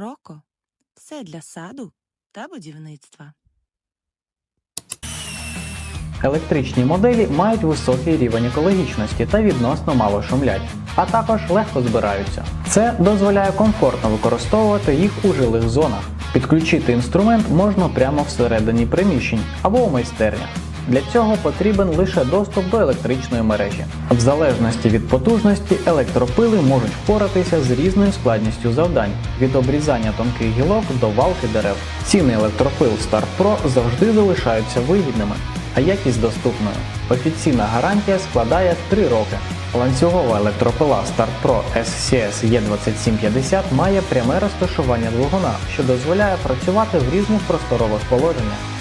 Роко все для саду та будівництва. Електричні моделі мають високий рівень екологічності та відносно мало шумлять, а також легко збираються. Це дозволяє комфортно використовувати їх у жилих зонах. Підключити інструмент можна прямо всередині приміщень або у майстернях. Для цього потрібен лише доступ до електричної мережі. В залежності від потужності електропили можуть впоратися з різною складністю завдань від обрізання тонких гілок до валки дерев. Ціни електропил Start Pro завжди залишаються вигідними, а якість доступною. Офіційна гарантія складає 3 роки. Ланцюгова електропила Start Pro SCS E2750 має пряме розташування двигуна, що дозволяє працювати в різних просторових положеннях.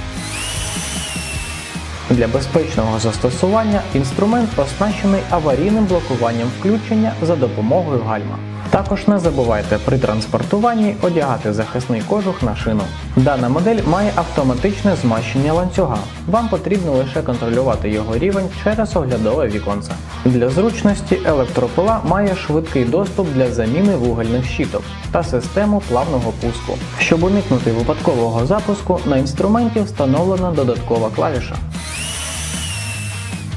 Для безпечного застосування інструмент оснащений аварійним блокуванням включення за допомогою гальма. Також не забувайте при транспортуванні одягати захисний кожух на шину. Дана модель має автоматичне змащення ланцюга. Вам потрібно лише контролювати його рівень через оглядове віконце. Для зручності електропила має швидкий доступ для заміни вугільних щіток та систему плавного пуску. Щоб уникнути випадкового запуску, на інструменті встановлена додаткова клавіша.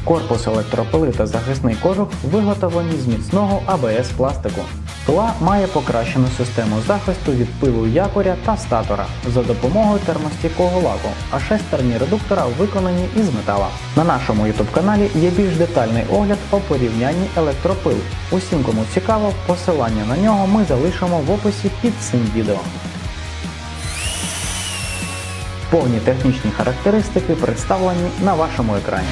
Корпус електропили та захисний кожух виготовлені з міцного АБС пластику. Пила має покращену систему захисту від пилу якоря та статора за допомогою термостійкого лаку, а шестерні редуктора виконані із метала. На нашому YouTube каналі є більш детальний огляд по порівнянні електропил. Усім, кому цікаво, посилання на нього ми залишимо в описі під цим відео. Повні технічні характеристики представлені на вашому екрані.